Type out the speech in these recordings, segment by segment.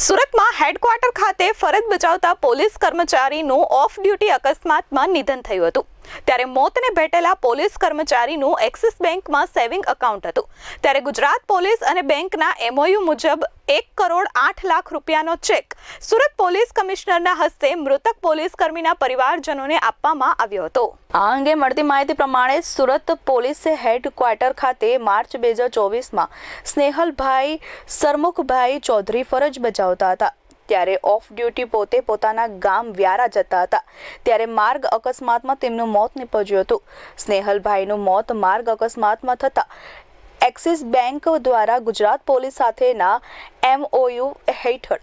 સુરતમાં હેડક્વાર્ટર ખાતે ફરજ બજાવતા પોલીસ કર્મચારીનું ઓફ ડ્યુટી અકસ્માતમાં નિધન થયું હતું. ત્યારે મોતને ભેટેલા પોલીસ કર્મચારીનું એક્સિસ બેંકમાં સેવિંગ એકાઉન્ટ હતું. ત્યારે ગુજરાત પોલીસ અને બેંકના એમઓયુ મુજબ એક કરોડ આઠ લાખ રૂપિયાનો ચેક સુરત પોલીસ કમિશનરના હસ્તે મૃતક પોલીસ કર્મીના પરિવારજનોને આપવામાં આવ્યો હતો. આ અંગે મળતી માહિતી પ્રમાણે સુરત પોલીસે હેડક્વાર્ટર ખાતે માર્ચ બે હજાર ચોવીસમાં સ્નેહલભાઈ સરમુખભાઈ ચૌધરી ફરજ બજાવતા હતા. ત્યારે ઓફ ડ્યુટી પોતે પોતાના ગામ વ્યારા જતા હતા. ત્યારે માર્ગ અકસ્માતમાં તેમનું મોત નીપજ્યું હતું. સ્નેહલભાઈનું મોત માર્ગ અકસ્માતમાં થતા એક્સિસ બેંક દ્વારા ગુજરાત પોલીસ સાથેના એમઓયુ હેઠળ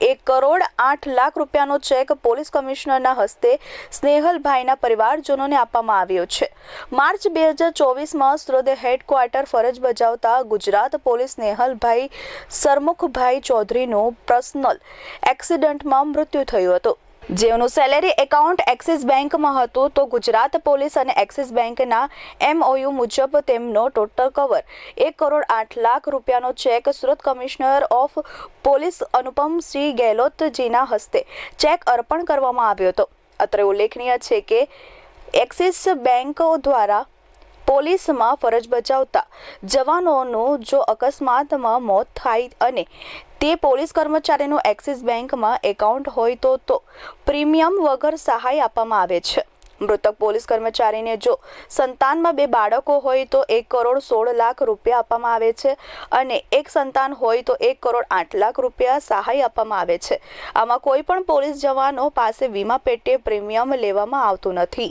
એક કરોડ આઠ લાખ રૂપિયાનો ચેક પોલીસ કમિશનરના હસ્તે સ્નેહલભાઈના પરિવારજનોને આપવામાં આવ્યો છે. માર્ચ બે હજાર ચોવીસમાં સુરત હેડક્વાર્ટર ફરજ બજાવતા ગુજરાત પોલીસ સ્નેહલભાઈ સરમુખભાઈ ચૌધરીનું પર્સનલ એક્સિડન્ટમાં મૃત્યુ થયું હતું. જેઓનું સેલેરી એકાઉન્ટ એક્સિસ બેંકમાં હતું, તો ગુજરાત પોલીસ અને એક્સિસ બેંકના એમઓયુ મુજબ તેમનો ટોટલ કવર એક કરોડ આઠ લાખ રૂપિયાનો cheque Surat commissioner of police Anupamsinh ગેહલોતજીના હસ્તે ચેક અર્પણ કરવામાં આવ્યો હતો. અત્રે ઉલ્લેખનીય છે કે એક્સિસ બેંક દ્વારા પોલીસમાં ફરજ બજાવતા જવાનોનું જો અકસ્માતમાં મોત થાય અને તે પોલીસ કર્મચારીનું એક્સિસ બેંકમાં એકાઉન્ટ હોય તો તો પ્રીમિયમ વગર સહાય આપવામાં આવે છે. મૃતક પોલીસ કર્મચારીને જો સંતાનમાં બે બાળકો હોય તો એક કરોડ સોળ લાખ રૂપિયા આપવામાં આવે છે અને એક સંતાન હોય તો એક કરોડ આઠ લાખ રૂપિયા સહાય આપવામાં આવે છે. આમાં કોઈ પણ પોલીસ જવાનો પાસે વીમા પેટે પ્રીમિયમ લેવામાં આવતું નથી.